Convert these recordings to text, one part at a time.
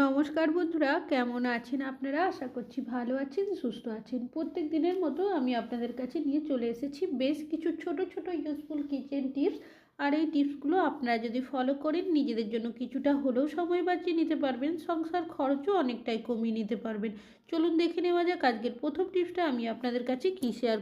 নমস্কার বন্ধুরা, কেমন আছেন আপনারা? আশা করছি ভালো আছেন, সুস্থ আছেন। প্রত্যেক দিনের মতো আমি আপনাদের কাছে নিয়ে চলে এসেছি বেশ কিছু ছোট ছোট ইউজফুল কিচেন টিপস আর এই টিপসগুলো আপনারা যদি ফলো করেন, নিজেদের জন্য কিছুটা হলেও সময় বাঁচিয়ে নিতে পারবেন, সংসার খরচও অনেকটাই কমিয়ে নিতে পারবেন। চলুন দেখে নেওয়া যাক আজকের প্রথম টিপসটা আমি আপনাদের কাছে কী শেয়ার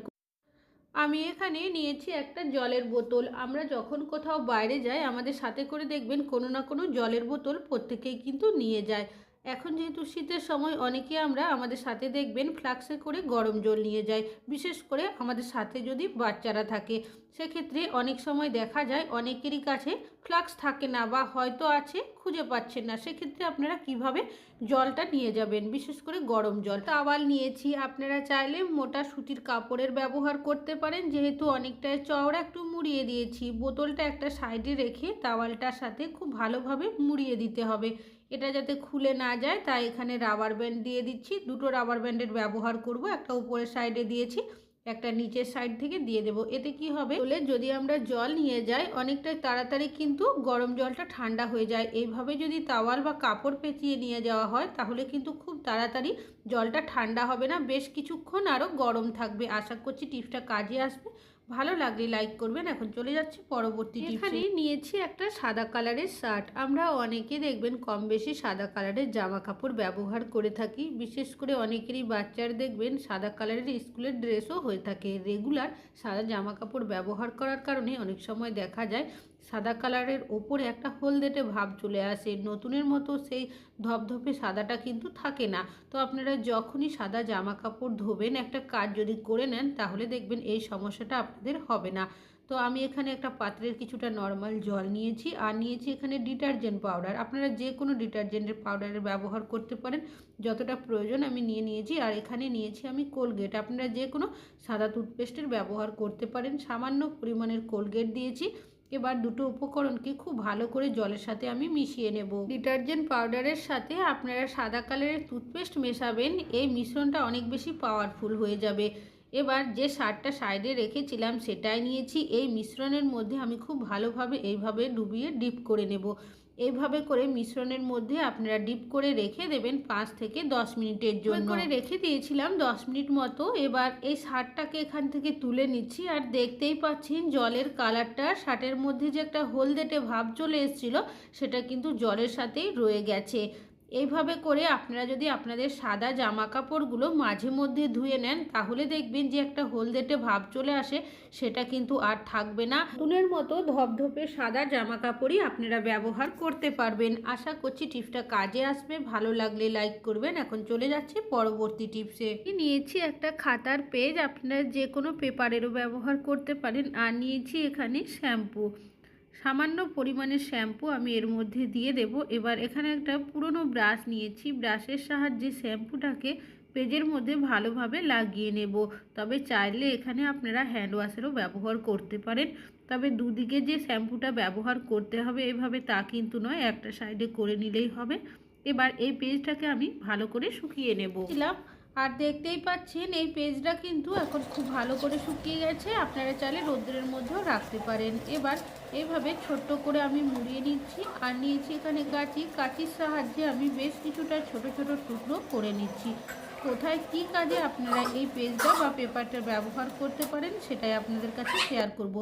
আমি এখানে নিয়েছি একটা জলের বোতল। আমরা যখন কোথাও বাইরে যাই, আমাদের সাথে করে দেখবেন কোনো না কোনো জলের বোতল প্রত্যেকেই কিন্তু নিয়ে যায়। এখন যেহেতু শীতের সময় অনেকে আমরা আমাদের সাথে দেখবেন ফ্লাক্সে করে গরম জল নিয়ে যাই বিশেষ করে আমাদের সাথে যদি বাচ্চারা থাকে। সেক্ষেত্রে অনেক সময় দেখা যায় অনেকেরই কাছে ফ্লাক্স থাকে না বা হয়তো আছে, খুঁজে পাচ্ছেন না। সেক্ষেত্রে আপনারা কীভাবে জলটা নিয়ে যাবেন? বিশেষ করে গরম জল। তাওয়াল নিয়েছি। আপনারা চাইলে মোটা সুতির কাপড়ের ব্যবহার করতে পারেন। যেহেতু অনেকটাই চওড়া একটু মুড়িয়ে দিয়েছি। বোতলটা একটা সাইডে রেখে তাওয়ালটার সাথে খুব ভালোভাবে মুড়িয়ে দিতে হবে। এটা যাতে খুলে না যায়, তাই এখানে রাবার ব্যান্ড দিয়ে দিচ্ছি। দুটো রাবার ব্যান্ডের ব্যবহার করব, একটা উপরের সাইডে দিয়েছি, একটা নিচের সাইড থেকে দিয়ে দেব। এতে কি হবে? বলে যদি আমরা জল নিয়ে যাই, অনেকটাই তাড়াতাড়ি কিন্তু গরম জলটা ঠান্ডা হয়ে যায়। এইভাবে যদি তাওয়াল বা কাপড় পেঁচিয়ে নিয়ে যাওয়া হয়, তাহলে কিন্তু খুব তাড়াতাড়ি জলটা ঠান্ডা হবে না। বেশ কিছুক্ষণ আরও গরম থাকবে। আশা করছি টিপসটা কাজে আসবে। ভালো লাগলে লাইক করবেন। এখন চলে যাচ্ছে পরবর্তী এখানে নিয়েছি একটা সাদা কালারের শার্ট। আমরা অনেকে দেখবেন কম বেশি সাদা কালারের জামা কাপড় ব্যবহার করে থাকি। বিশেষ করে অনেকেরই বাচ্চার দেখবেন সাদা কালারের স্কুলের ড্রেসও হয়ে থাকে। রেগুলার সাদা জামা কাপড় ব্যবহার করার কারণে অনেক সময় দেখা যায় সাদা কালারের ওপরে একটা হলদেটে ভাব চলে আসে। নতুনের মতো সেই ধপধপে সাদাটা কিন্তু থাকে না। তো আপনারা যখনই সাদা জামা কাপড় ধোবেন, একটা কাজ যদি করে নেন, তাহলে দেখবেন এই সমস্যাটা আপনাদের হবে না। তো আমি এখানে একটা পাত্রের কিছুটা নর্মাল জল নিয়েছি আর নিয়েছি এখানে ডিটারজেন্ট পাউডার আপনারা যে কোনো ডিটারজেন্টের পাউডারের ব্যবহার করতে পারেন, যতটা প্রয়োজন আমি নিয়ে নিয়েছি আর এখানে নিয়েছি আমি কোলগেট আপনারা যে কোনো সাদা টুথপেস্টের ব্যবহার করতে পারেন, সামান্য পরিমাণের কোলগেট দিয়েছি। এবার দুটো উপকরণকে খুব ভালো করে জলের সাথে আমি মিশিয়ে নেব। ডিটারজেন্ট পাউডারের সাথে আপনারা সাদা কালারের টুথপেস্ট মেশাবেন, এই মিশ্রণটা অনেক বেশি পাওয়ারফুল হয়ে যাবে। এবার যে সারটা সাইডে রেখেছিলাম সেটাই নিয়েছি, এই মিশ্রণের মধ্যে আমি খুব ভালোভাবে এইভাবে ডুবিয়ে ডিপ করে নেব। এইভাবে করে মিশ্রণের মধ্যে আপনারা ডিপ করে রেখে দেবেন পাঁচ থেকে দশ মিনিটের জন্য। করে রেখে দিয়েছিলাম দশ মিনিট মতো। এবার এই শার্টটাকে এখান থেকে তুলে নিচ্ছি আর দেখতেই পাচ্ছেন জলের কালারটা। শার্টের মধ্যে যে একটা হলদেটে ভাব চলে এসেছিল সেটা কিন্তু জলের সাথেই রয়ে গেছে। এইভাবে করে আপনারা যদি আপনাদের সাদা জামা কাপড়গুলো মাঝে মধ্যে ধুয়ে নেন, তাহলে দেখবেন যে একটা হলদেটে ভাব চলে আসে, সেটা কিন্তু আর থাকবে না। তুলের মতো ধপধপে সাদা জামা কাপড়ই আপনারা ব্যবহার করতে পারবেন। আশা করছি টিপসটা কাজে আসবে। ভালো লাগলে লাইক করবেন। এখন চলে যাচ্ছে পরবর্তী টিপসে। নিয়েছি একটা খাতার পেজ। আপনারা যে কোনো পেপারেরও ব্যবহার করতে পারেন। আর নিয়েছি এখানে শ্যাম্পু। সামান্য পরিমাণের শ্যাম্পু আমি এর মধ্যে দিয়ে দেব। এবার এখানে একটা পুরনো ব্রাশ নিয়েছি। ব্রাশের সাহায্যে শ্যাম্পুটাকে পেজের মধ্যে ভালোভাবে লাগিয়ে নেব। তবে চাইলে এখানে আপনারা হ্যান্ড ওয়াশেরও ব্যবহার করতে পারেন। তবে দুদিকে যে শ্যাম্পুটা ব্যবহার করতে হবে এভাবে তা কিন্তু নয়, একটা সাইডে করে নিলেই হবে। এবার এই পেজটাকে আমি ভালো করে শুকিয়ে নেব। আর দেখতেই পাচ্ছেন, এই পেজটা কিন্তু এখন খুব ভালো করে শুকিয়ে গেছে। আপনারা চাইলে রোদ্রের মধ্যেও রাখতে পারেন। এবার এইভাবে ছোট্ট করে আমি মুড়িয়ে নিচ্ছি। আর নিয়েছি এখানে কাঁচি। কাঁচির সাহায্যে আমি বেশ কিছুটা ছোট ছোট টুকরো করে নিচ্ছি। কোথায় কি কাজে আপনারা এই পেজটা বা পেপারটা ব্যবহার করতে পারেন, সেটাই আপনাদের কাছে শেয়ার করব।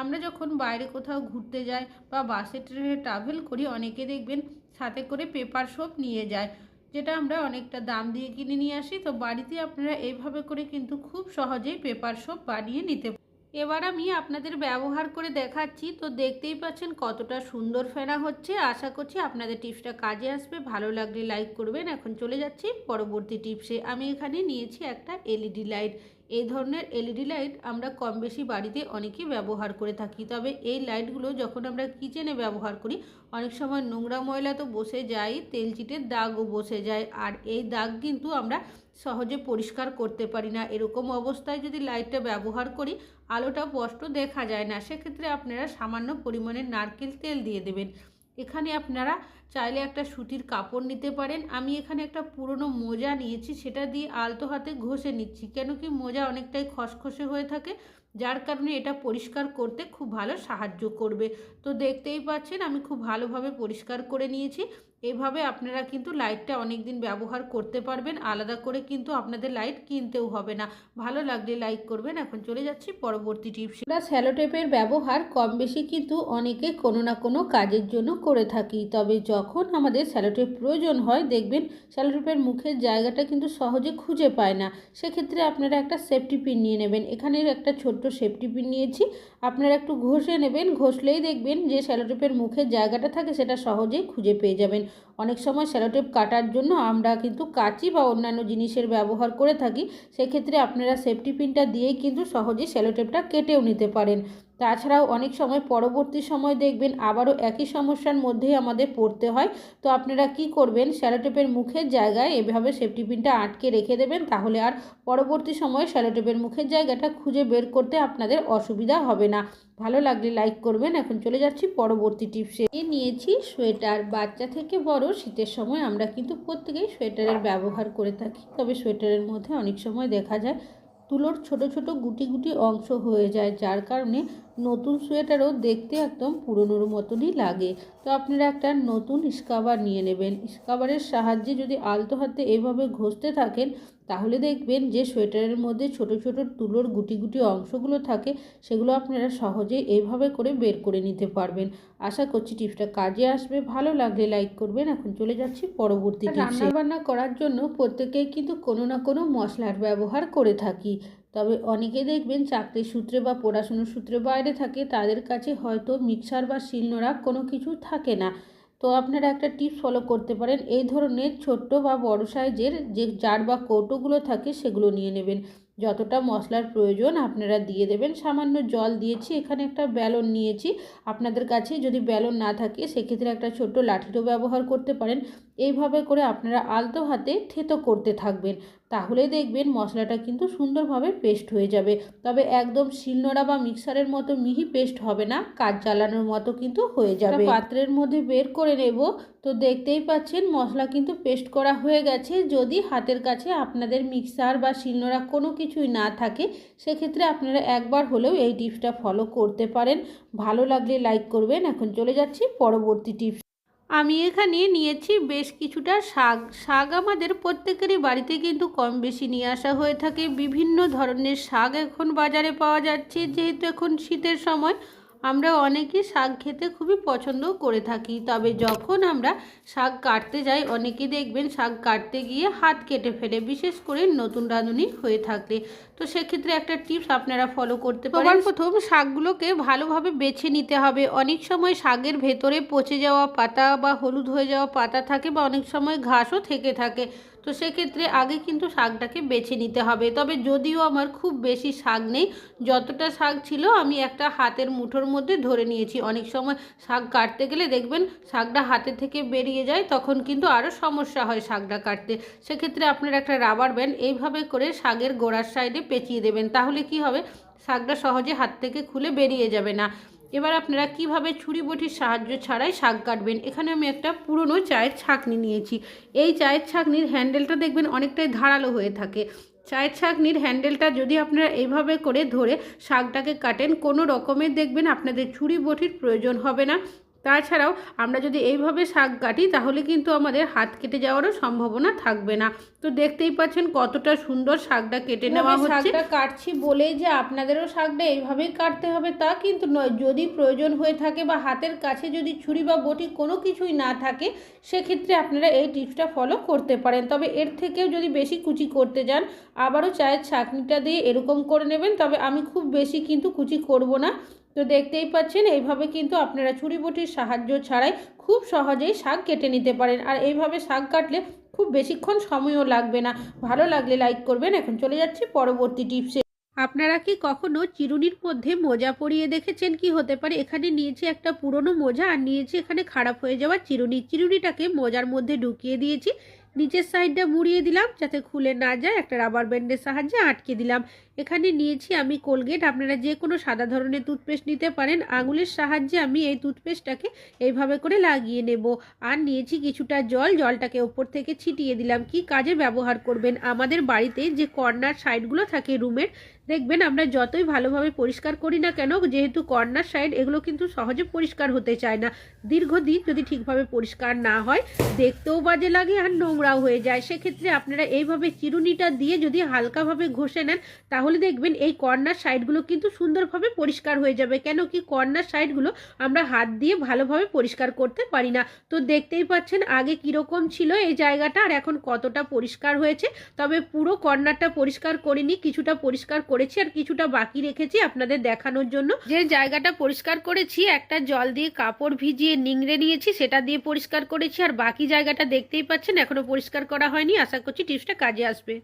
আমরা যখন বাইরে কোথাও ঘুরতে যাই বা বাসে ট্রেনে ট্রাভেল করি, অনেকে দেখবেন সাথে করে পেপার সোপ নিয়ে যায়। যেটা আমরা অনেকটা দাম দিয়ে কিনে নিয়ে আসি, তো বাড়িতে আপনারা এইভাবে করে কিন্তু খুব সহজেই পেপার সোপ বানিয়ে নিতে এবার আমি আপনাদের ব্যবহার করে দেখাচ্ছি, তো দেখতেই পাচ্ছেন কতটা সুন্দর ফেনা হচ্ছে। আশা করছি আপনাদের টিপসটা কাজে আসবে। ভালো লাগলে লাইক করবেন। এখন চলে যাচ্ছি পরবর্তী টিপসে। আমি এখানে নিয়েছি একটা এলইডি লাইট এই ধরনের এলইডি লাইট আমরা কম বেশি বাড়িতে অনেকেই ব্যবহার করে থাকি। তবে এই লাইটগুলো যখন আমরা কিচেনে ব্যবহার করি, অনেক সময় নোংরা ময়লা তো বসে যায়, তেল চিটের দাগও বসে যায়। আর এই দাগ কিন্তু আমরা সহজে পরিষ্কার করতে পারি না। এরকম অবস্থায় যদি লাইটটা ব্যবহার করি, আলোটা স্পষ্ট দেখা যায় না। সেক্ষেত্রে আপনারা সামান্য পরিমাণে নারকেল তেল দিয়ে দেবেন। এখানে আপনারা চাইলে একটা সুতির কাপড় নিতে পারেন। আমি এখানে একটা পুরনো মোজা নিয়েছি, সেটা দিয়ে আলতো হাতে ঘষে নিচ্ছি, কেন কি মোজা অনেকটাই খসখসে হয়ে থাকে। যার কারণে এটা পরিষ্কার করতে খুব ভালো সাহায্য করবে। তো দেখতেই পাচ্ছেন, আমি খুব ভালোভাবে পরিষ্কার করে নিয়েছি। এভাবে আপনারা কিন্তু লাইটটা অনেক দিন ব্যবহার করতে পারবেন। আলাদা করে কিন্তু আপনাদের লাইট কিনতেও হবে না। ভালো লাগলে লাইক করবেন। এখন চলে যাচ্ছি পরবর্তী টিপস। আমরা স্যালোটেপের ব্যবহার কম বেশি কিন্তু অনেকে কোনো না কোনো কাজের জন্য করে থাকি। তবে যখন আমাদের স্যালোটেপ প্রয়োজন হয়, দেখবেন স্যালোটেপের মুখের জায়গাটা কিন্তু সহজে খুঁজে পায় না। সেক্ষেত্রে আপনারা একটা সেফটি পিন নিয়ে নেবেন। এখানের একটা ছোট্ট সেফটি পিন নিয়েছি। আপনারা একটু ঘষে নেবেন, ঘষলেই দেখবেন যে স্যালোটেপের মুখের জায়গাটা থাকে সেটা সহজেই খুঁজে পেয়ে যাবেন। অনেক সময় স্যালোটেপ কাটার জন্য আমরা কিন্তু কাঁচি বা অন্যান্য জিনিসের ব্যবহার করে থাকি। সেক্ষেত্রে আপনারা সেফটি পিনটা দিয়েই কিন্তু সহজেই স্যালোটেপটা কেটেও নিতে পারেন। তাছাড়াও অনেক সময় পরবর্তী সময় দেখবেন আবারও একই সমস্যার মধ্যেই আমাদের পড়তে হয়। তো আপনারা কি করবেন? স্যালোটেপের মুখের জায়গায় এভাবে সেফটি পিনটা আটকে রেখে দেবেন তাহলে আর পরবর্তী সময় স্যালোটেপের মুখের জায়গাটা খুঁজে বের করতে আপনাদের অসুবিধা হবে না। ভালো লাগলে লাইক করবেন। এখন চলে যাচ্ছি পরবর্তী টিপসে এ নিয়েছি সোয়েটার। বাচ্চা থেকে বড় শীতের সময় আমরা কিন্তু প্রত্যেকেই সোয়েটারের ব্যবহার করে থাকি। তবে সোয়েটারের মধ্যে অনেক সময় দেখা যায়, তুলোর ছোট ছোট গুটি গুটি অংশ হয়ে যায়, যার কারণে নতুন সোয়েটারও দেখতে একদম পুরনোর মতনই লাগে। তো আপনারা একটা নতুন স্কাবার নিয়ে নেবেন। স্কাবারের সাহায্যে যদি আলতো হাতে এভাবে ঘষতে থাকেন তাহলে দেখবেন যে সোয়েটারের মধ্যে ছোট ছোট তুলোর গুটি গুটি অংশগুলো থাকে সেগুলো আপনারা সহজেই এইভাবে করে বের করে নিতে পারবেন। আশা করছি টিপসটা কাজে আসবে। ভালো লাগলে লাইক করবেন। এখন চলে যাচ্ছি পরবর্তী রান্না বান্না করার জন্য প্রত্যেকেই কিন্তু কোনো না কোনো মশলার ব্যবহার করে থাকি। তবে অনেকে দেখবেন চাকরির সূত্রে বা পড়াশুনোর সূত্রে বাইরে থাকে, তাদের কাছে হয়তো মিক্সার বা শিলনোড়া কোনো কিছু থাকে না। তো আপনারা একটা টিপস ফলো করতে পারেন, এই ধরনের ছোট্ট বা বড় সাইজের যে জার বা কৌটোগুলো থাকে সেগুলো নিয়ে নেবেন। যতটা মশলার প্রয়োজন আপনারা দিয়ে দেবেন। সামান্য জল দিয়েছি, এখানে একটা ব্যালন নিয়েছি। আপনাদের কাছে যদি ব্যালন না থাকে, সেক্ষেত্রে একটা ছোট্ট লাঠিরও ব্যবহার করতে পারেন। এইভাবে করে আপনারা আলতো হাতে থেতো করতে থাকবেন। তাহলে দেখবেন মশলাটা কিন্তু সুন্দরভাবে পেস্ট হয়ে যাবে। তবে একদম শিলনোড়া বা মিক্সারের মতো মিহি পেস্ট হবে না কাজ জ্বালানোর মতো কিন্তু হয়ে যাবে। পাত্রের মধ্যে বের করে নেব। তো দেখতেই পাচ্ছেন মশলা কিন্তু পেস্ট করা হয়ে গেছে। যদি হাতের কাছে আপনাদের মিক্সার বা শিলনোড়া কোনো কিছুই না থাকে সেক্ষেত্রে আপনারা একবার হলেও এই টিপসটা ফলো করতে পারেন। ভালো লাগলে লাইক করবেন। এখন চলে যাচ্ছি পরবর্তী টিপস আমি এখানে নিয়েছি বেশ কিছুটা শাক। শাক আমাদের প্রত্যেকেরই বাড়িতে কিন্তু কম বেশি নিয়ে আসা হয়ে থাকে। বিভিন্ন ধরনের শাক এখন বাজারে পাওয়া যাচ্ছে। যেহেতু এখন শীতের সময় আমরা অনেকেই শাক খেতে খুবই পছন্দ করে থাকি, তবে যখন আমরা শাক কাটতে যাই, অনেকেই দেখবেন শাক কাটতে গিয়ে হাত কেটে ফেলে, বিশেষ করে নতুন রাঁধুনি হয়ে থাকলে। তো সেক্ষেত্রে একটা টিপস আপনারা ফলো করতে পারেন। প্রথম শাকগুলোকে ভালোভাবে বেছে নিতে হবে। অনেক সময় শাকের ভেতরে পচে যাওয়া পাতা বা হলুদ হয়ে যাওয়া পাতা থাকে বা অনেক সময় ঘাসও থেকে থাকে। তো সেক্ষেত্রে আগে কিন্তু শাকটাকে বেছে নিতে হবে। তবে যদিও আমার খুব বেশি শাক নেই, যতটা শাক ছিল আমি একটা হাতের মুঠোর মধ্যে ধরে নিয়েছি। অনেক সময় শাক কাটতে গেলে দেখবেন শাকটা হাতে থেকে বেরিয়ে যায়, তখন কিন্তু আরও সমস্যা হয় শাকটা কাটতে। সেক্ষেত্রে আপনারা একটা রাবার ব্যান্ড এইভাবে করে শাকের গোড়ার সাইডে পেঁচিয়ে দেবেন, তাহলে কি হবে? শাকটা সহজে হাত থেকে খুলে বেরিয়ে যাবে না। এবার আপনারা কীভাবে ছুরি বটির সাহায্য ছাড়াই শাক কাটবেন? এখানে আমি একটা পুরনো চায়ের ছাঁকনি নিয়েছি। এই চায়ের ছাঁকনির হ্যান্ডেলটা দেখবেন অনেকটাই ধারালো হয়ে থাকে। চায়ের ছাঁকনির হ্যান্ডেলটা যদি আপনারা এইভাবে করে ধরে শাকটাকে কাটেন, কোনো রকমের দেখবেন আপনাদের ছুরি বটির প্রয়োজন হবে না। তাছাড়াও আমরা যদি এইভাবে শাক কাটি তাহলে কিন্তু আমাদের হাত কেটে যাওয়ারও সম্ভাবনা থাকবে না। তো দেখতেই পাচ্ছেন কতটা সুন্দর শাকটা কেটে নেওয়া হচ্ছে। শাকটা কাটছি বলেই যে আপনাদেরও শাকটা এইভাবেই কাটতে হবে তা কিন্তু নয়। যদি প্রয়োজন হয়ে থাকে বা হাতের কাছে যদি ছুরি বা বটি কোনো কিছুই না থাকে সেক্ষেত্রে আপনারা এই টিপসটা ফলো করতে পারেন। তবে এর থেকেও যদি বেশি কুচি করতে যান আবারও চায়ের ছাঁকনিটা দিয়ে এরকম করে নেবেন। তবে আমি খুব বেশি কিন্তু কুচি করব না। তো দেখতেই পাচ্ছেন, এইভাবে কিন্তু আপনারা ছুরি বটির সাহায্য ছাড়াই খুব সহজেই শাক কেটে নিতে পারেন। আর এইভাবে শাক কাটলে খুব বেশিক্ষণ সময়ও লাগবে না। ভালো লাগলে লাইক করবেন। এখন চলে যাচ্ছি পরবর্তী টিপসে। আপনারা কি কখনো চিরুনির মধ্যে মোজা পরিয়ে দেখেছেন? কি হতে পারে? এখানে নিয়েছি একটা পুরনো মোজা আর নিয়েছি এখানে খারাপ হয়ে যাওয়া চিরুনি। চিরুনিটাকে মোজার মধ্যে ঢুকিয়ে দিয়েছি। নিচের সাইডটা মুড়িয়ে দিলাম যাতে খুলে না যায়। একটা রাবার ব্যান্ডের সাহায্যে আটকে দিলাম। এখানে নিয়েছি আমি কোলগেট আপনারা যে কোনো সাদা ধরনের টুথপেস্ট নিতে পারেন। আঙুলের সাহায্যে আমি এই টুথপেস্টটাকে এইভাবে করে লাগিয়ে নেব। আর নিয়েছি কিছুটা জল। জলটাকে ওপর থেকে ছিটিয়ে দিলাম। কি কাজে ব্যবহার করবেন? আমাদের বাড়িতে যে কর্নার সাইডগুলো থাকে রুমের দেখবেন আমরা যতই ভালোভাবে পরিষ্কার করি না কেন, যেহেতু কর্নার সাইড, এগুলো কিন্তু সহজে পরিষ্কার হতে চায় না। দীর্ঘদিন যদি ঠিকভাবে পরিষ্কার না হয়, দেখতেও বাজে লাগে আর নোংরাও হয়ে যায়। সেক্ষেত্রে আপনারা এইভাবে চিরুনিটা দিয়ে যদি হালকাভাবে ঘষে নেন, তাহলে দেখবেন এই কর্নার সাইডগুলো কিন্তু সুন্দরভাবে পরিষ্কার হয়ে যাবে। কেন কি কর্নার সাইডগুলো আমরা হাত দিয়ে ভালোভাবে পরিষ্কার করতে পারি না। তো দেখতেই পাচ্ছেন আগে কীরকম ছিল এই জায়গাটা আর এখন কতটা পরিষ্কার হয়েছে। তবে পুরো কর্নারটা পরিষ্কার করিনি, কিছুটা পরিষ্কার করেছি আর কিছুটা বাকি রেখেছি আপনাদের দেখানোর জন্য। যে জায়গাটা পরিষ্কার করেছি, একটা জল দিয়ে কাপড় ভিজিয়ে নিংড়ে নিয়েছি, সেটা দিয়ে পরিষ্কার করেছি, আর বাকি জায়গাটা দেখতেই পাচ্ছেন, এখনও পরিষ্কার করা হয়নি। আশা করছি টিপসটা কাজে আসবে।